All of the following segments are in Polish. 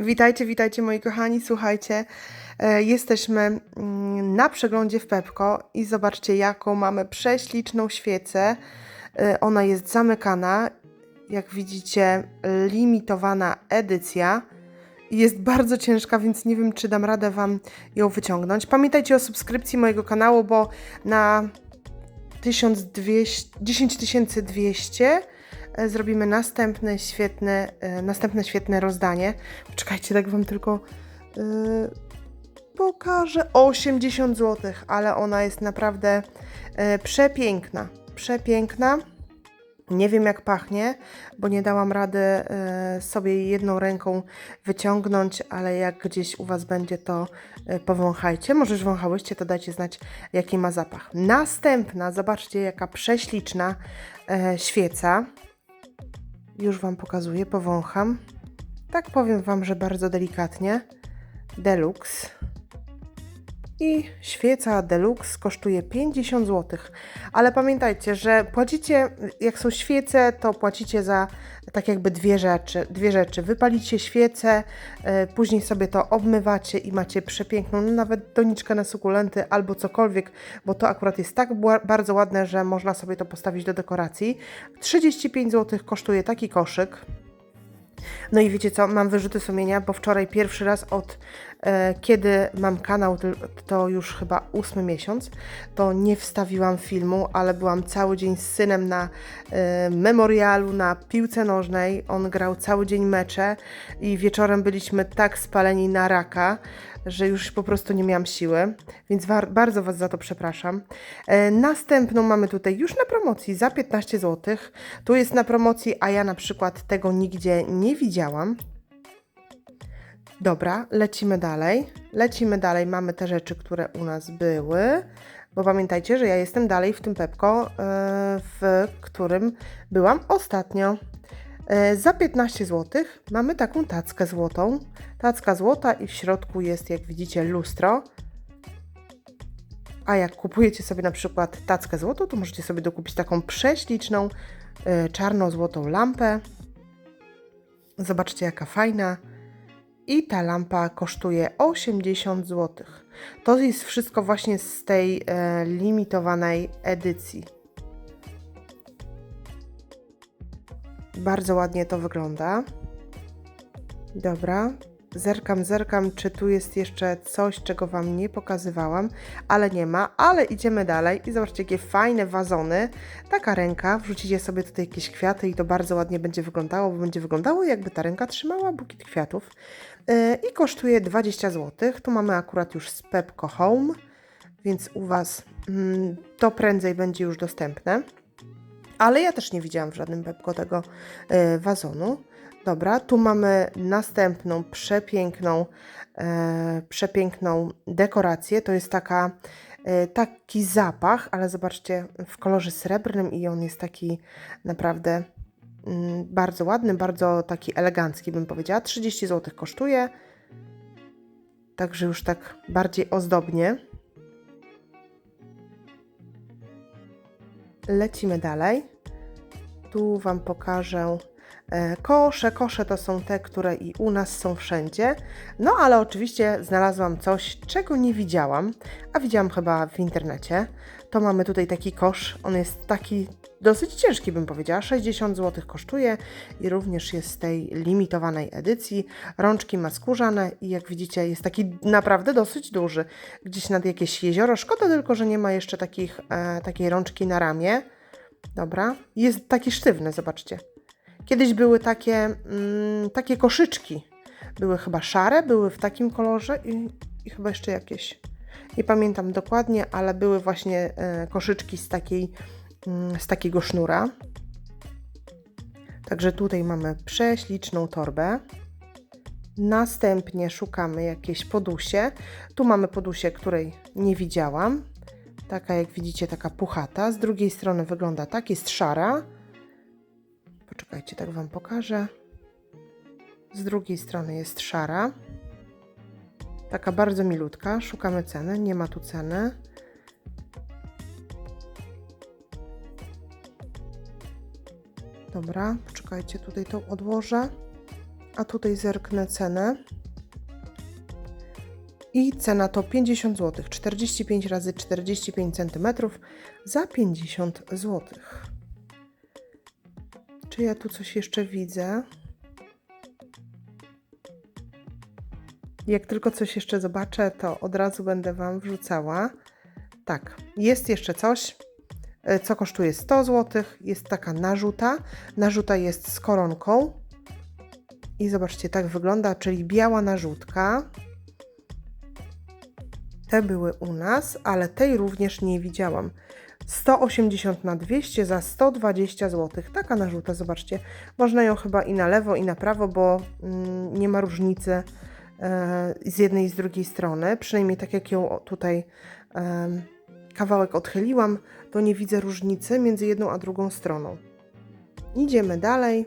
Witajcie, witajcie moi kochani. Słuchajcie, e, jesteśmy mm, na przeglądzie w Pepko i zobaczcie, jaką mamy prześliczną świecę. E, Ona jest zamykana. Jak widzicie, limitowana edycja. Jest bardzo ciężka, więc nie wiem, czy dam radę Wam ją wyciągnąć. Pamiętajcie o subskrypcji mojego kanału, bo na 1200, 10200 e, zrobimy następne świetne, e, następne świetne rozdanie. Poczekajcie, tak Wam tylko yy, pokażę. 80 zł, ale ona jest naprawdę e, przepiękna. Przepiękna. Nie wiem jak pachnie, bo nie dałam rady e, sobie jedną ręką wyciągnąć, ale jak gdzieś u Was będzie, to e, powąchajcie. Może już wąchałyście, to dajcie znać, jaki ma zapach. Następna, zobaczcie, jaka prześliczna e, świeca. Już Wam pokazuję, powącham. Tak powiem Wam, że bardzo delikatnie. Deluxe. I świeca Deluxe kosztuje 50 zł. Ale pamiętajcie, że płacicie, jak są świece, to płacicie za tak jakby dwie rzeczy. Dwie rzeczy. Wypalicie świecę, e, później sobie to obmywacie i macie przepiękną, no nawet doniczkę na sukulenty albo cokolwiek, bo to akurat jest tak bardzo ładne, że można sobie to postawić do dekoracji. 35 zł kosztuje taki koszyk. No i wiecie co, mam wyrzuty sumienia, bo wczoraj pierwszy raz od e, kiedy mam kanał, to, już chyba ósmy miesiąc, to nie wstawiłam filmu, ale byłam cały dzień z synem na e, memorialu, na piłce nożnej. On grał cały dzień mecze i wieczorem byliśmy tak spaleni na raka, że już po prostu nie miałam siły, więc bardzo Was za to przepraszam. E, następną mamy tutaj już na promocji za 15 zł. Tu jest na promocji, a ja na przykład tego nigdzie nie widziałam. Dobra, lecimy dalej. Lecimy dalej. Mamy te rzeczy, które u nas były. Bo pamiętajcie, że ja jestem dalej w tym Pepko, e, w którym byłam ostatnio. E, Za 15 zł mamy taką tackę złotą. Tacka złota i w środku jest, jak widzicie, lustro. A jak kupujecie sobie na przykład tackę złotą, to możecie sobie dokupić taką prześliczną e, czarno-złotą lampę. Zobaczcie, jaka fajna. I ta lampa kosztuje 80 zł. To jest wszystko właśnie z tej e, limitowanej edycji. Bardzo ładnie to wygląda. Dobra. Zerkam, zerkam, czy tu jest jeszcze coś, czego Wam nie pokazywałam, ale nie ma, ale idziemy dalej i zobaczcie, jakie fajne wazony. Taka ręka, wrzucicie sobie tutaj jakieś kwiaty i to bardzo ładnie będzie wyglądało, bo będzie wyglądało jakby ta ręka trzymała bukiet kwiatów. Yy, I kosztuje 20 zł. Tu mamy akurat już z Pepco Home, więc u Was mm, to prędzej będzie już dostępne. Ale ja też nie widziałam w żadnym Pepko tego e, wazonu. Dobra, tu mamy następną przepiękną, e, przepiękną dekorację. To jest taka, e, taki zapach, ale zobaczcie, w kolorze srebrnym i on jest taki naprawdę mm, bardzo ładny, bardzo taki elegancki bym powiedziała. 30 zł kosztuje. Także już tak bardziej ozdobnie. Lecimy dalej. Tu Wam pokażę kosze. Kosze to są te, które i u nas są wszędzie. No ale oczywiście znalazłam coś, czego nie widziałam, a widziałam chyba w internecie. To mamy tutaj taki kosz. On jest taki dosyć ciężki, bym powiedziała. 60 zł kosztuje i również jest z tej limitowanej edycji. Rączki ma skórzane i jak widzicie jest taki naprawdę dosyć duży. Gdzieś nad jakieś jezioro. Szkoda tylko, że nie ma jeszcze takich, e, takiej rączki na ramię. Dobra. Jest taki sztywny, zobaczcie. Kiedyś były takie, mm, takie koszyczki. Były chyba szare, były w takim kolorze i, i chyba jeszcze jakieś. Nie pamiętam dokładnie, ale były właśnie e, koszyczki z, takiej, mm, z takiego sznura. Także tutaj mamy prześliczną torbę. Następnie szukamy jakieś podusie. Tu mamy podusię, której nie widziałam. Taka, jak widzicie, taka puchata. Z drugiej strony wygląda tak, jest szara. Poczekajcie, tak Wam pokażę. Z drugiej strony jest szara. Taka bardzo milutka. Szukamy ceny. Nie ma tu ceny. Dobra, poczekajcie, tutaj to odłożę. A tutaj zerknę cenę. I cena to 50 zł. 45 razy 45 cm za 50 zł. Czy ja tu coś jeszcze widzę? Jak tylko coś jeszcze zobaczę, to od razu będę Wam wrzucała. Tak, jest jeszcze coś, e, co kosztuje 100 zł. Jest taka narzuta. Narzuta jest z koronką. I zobaczcie, tak wygląda, czyli biała narzutka. Te były u nas, ale tej również nie widziałam. 180 na 200 za 120 zł. Taka narzuta, zobaczcie. Można ją chyba i na lewo, i na prawo, bo mm, nie ma różnicy e, z jednej i z drugiej strony. Przynajmniej tak jak ją tutaj em, kawałek odchyliłam, to nie widzę różnicy między jedną a drugą stroną. Idziemy dalej.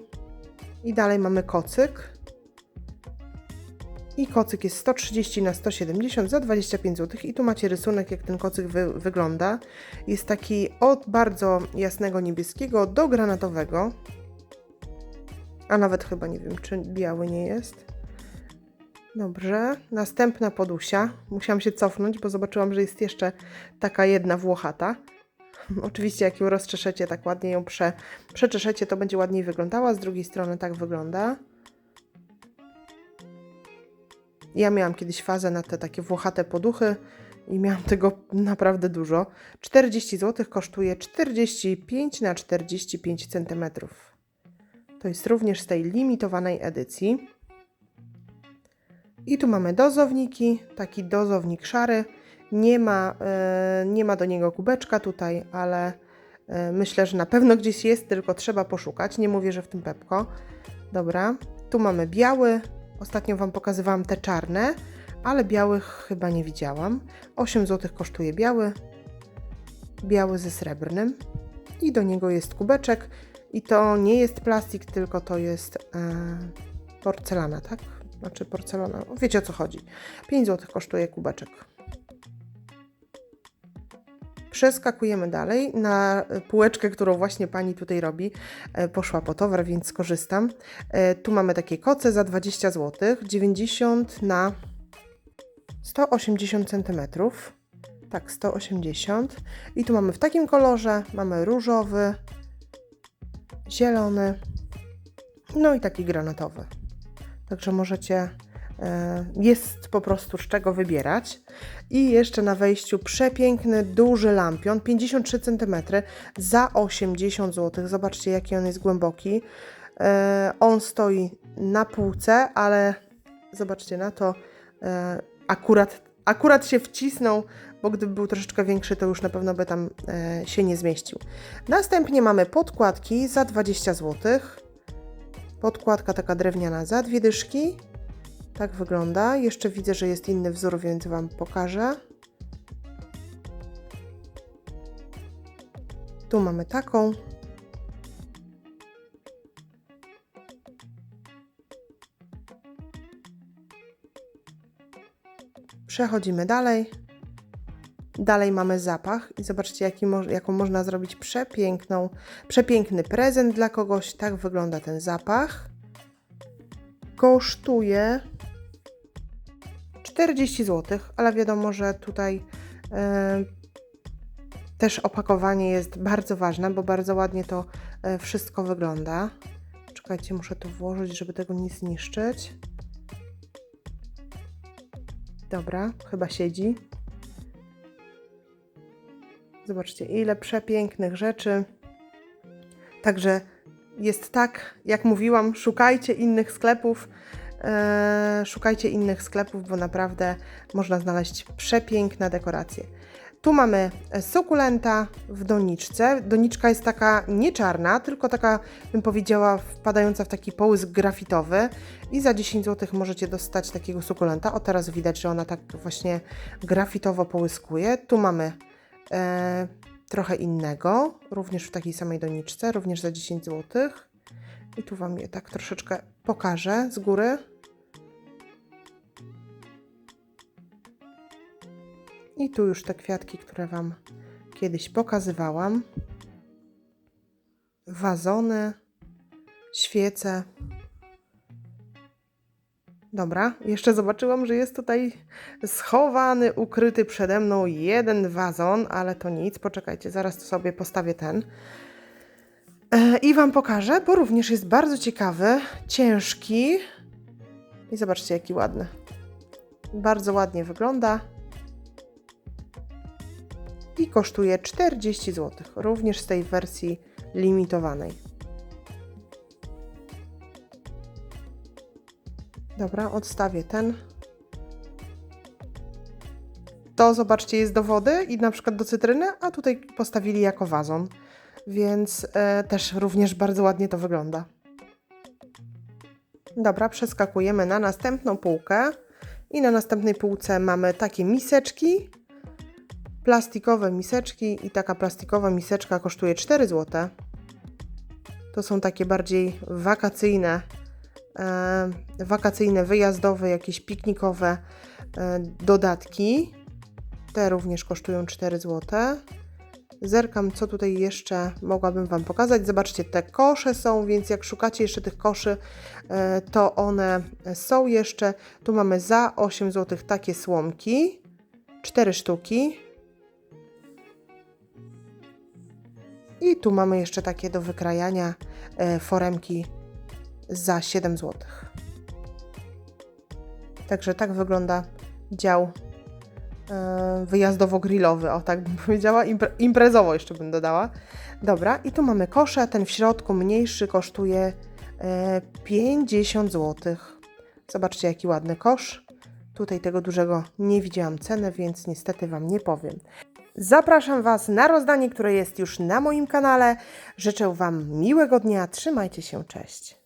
I dalej mamy kocyk. I kocyk jest 130 na 170 za 25 zł. I tu macie rysunek, jak ten kocyk wy wygląda. Jest taki od bardzo jasnego niebieskiego do granatowego. A nawet chyba nie wiem, czy biały nie jest. Dobrze. Następna podusia. Musiałam się cofnąć, bo zobaczyłam, że jest jeszcze taka jedna włochata. Oczywiście, jak ją rozczeszecie, tak ładnie ją prze, przeczeszecie, to będzie ładniej wyglądała. Z drugiej strony tak wygląda. Ja miałam kiedyś fazę na te takie włochate poduchy i miałam tego naprawdę dużo. 40 zł kosztuje 45 na 45 cm. To jest również z tej limitowanej edycji. I tu mamy dozowniki, taki dozownik szary. Nie ma, e, nie ma do niego kubeczka tutaj, ale e, myślę, że na pewno gdzieś jest, tylko trzeba poszukać. Nie mówię, że w tym Pepko. Dobra, tu mamy biały. Ostatnio Wam pokazywałam te czarne, ale białych chyba nie widziałam. 8 zł kosztuje biały. Biały ze srebrnym. I do niego jest kubeczek. I to nie jest plastik, tylko to jest e, porcelana, tak? Znaczy porcelana. Wiecie o co chodzi. 5 zł kosztuje kubeczek. Przeskakujemy dalej na półeczkę, którą właśnie pani tutaj robi. E, Poszła po towar, więc skorzystam. E, Tu mamy takie koce za 20 zł, 90 na 180 cm. Tak, 180. I tu mamy w takim kolorze, mamy różowy, zielony, no i taki granatowy. Także możecie, jest po prostu z czego wybierać. I jeszcze na wejściu przepiękny, duży lampion, 53 cm za 80 zł. Zobaczcie, jaki on jest głęboki. E, on stoi na półce, ale zobaczcie na to, e, akurat, akurat się wcisnął, bo gdyby był troszeczkę większy, to już na pewno by tam e, się nie zmieścił. Następnie mamy podkładki za 20 zł. Podkładka taka drewniana za dwie dyszki. Tak wygląda. Jeszcze widzę, że jest inny wzór, więc Wam pokażę. Tu mamy taką. Przechodzimy dalej. Dalej mamy zapach i zobaczcie, jaki jaką można zrobić przepiękną, przepiękny prezent dla kogoś. Tak wygląda ten zapach. Kosztuje 40 zł, ale wiadomo, że tutaj e, też opakowanie jest bardzo ważne, bo bardzo ładnie to e, wszystko wygląda. Czekajcie, muszę to włożyć, żeby tego nie zniszczyć. Dobra, chyba siedzi. Zobaczcie, ile przepięknych rzeczy. Także jest tak, jak mówiłam, szukajcie innych sklepów. E, szukajcie innych sklepów, bo naprawdę można znaleźć przepiękne dekoracje. Tu mamy sukulenta w doniczce. Doniczka jest taka nie czarna, tylko taka, bym powiedziała, wpadająca w taki połysk grafitowy. I za 10 zł możecie dostać takiego sukulenta. O, teraz widać, że ona tak właśnie grafitowo połyskuje. Tu mamy e, trochę innego, również w takiej samej doniczce, również za 10 zł. I tu Wam je tak troszeczkę pokażę z góry. I tu już te kwiatki, które Wam kiedyś pokazywałam. Wazony, świece. Dobra, jeszcze zobaczyłam, że jest tutaj schowany, ukryty przede mną jeden wazon, ale to nic, poczekajcie, zaraz sobie postawię ten. E, I Wam pokażę, bo również jest bardzo ciekawy, ciężki. I zobaczcie, jaki ładny. Bardzo ładnie wygląda. I kosztuje 40 zł, również z tej wersji limitowanej. Dobra, odstawię ten. To zobaczcie, jest do wody i na przykład do cytryny, a tutaj postawili jako wazon, więc e, też również bardzo ładnie to wygląda. Dobra, przeskakujemy na następną półkę i na następnej półce mamy takie miseczki, plastikowe miseczki i taka plastikowa miseczka kosztuje 4 zł. To są takie bardziej wakacyjne e, wakacyjne, wyjazdowe, jakieś piknikowe e, dodatki. Te również kosztują 4 zł. Zerkam, co tutaj jeszcze mogłabym Wam pokazać. Zobaczcie, te kosze są, więc jak szukacie jeszcze tych koszy, e, to one są jeszcze. Tu mamy za 8 zł takie słomki, 4 sztuki. I tu mamy jeszcze takie do wykrajania e, foremki za 7 zł. Także tak wygląda dział e, wyjazdowo-grillowy, o tak bym powiedziała, impre imprezowo jeszcze bym dodała. Dobra, i tu mamy kosze, ten w środku mniejszy kosztuje e, 50 zł. Zobaczcie jaki ładny kosz. Tutaj tego dużego nie widziałam ceny, więc niestety Wam nie powiem. Zapraszam Was na rozdanie, które jest już na moim kanale. Życzę Wam miłego dnia, trzymajcie się, cześć.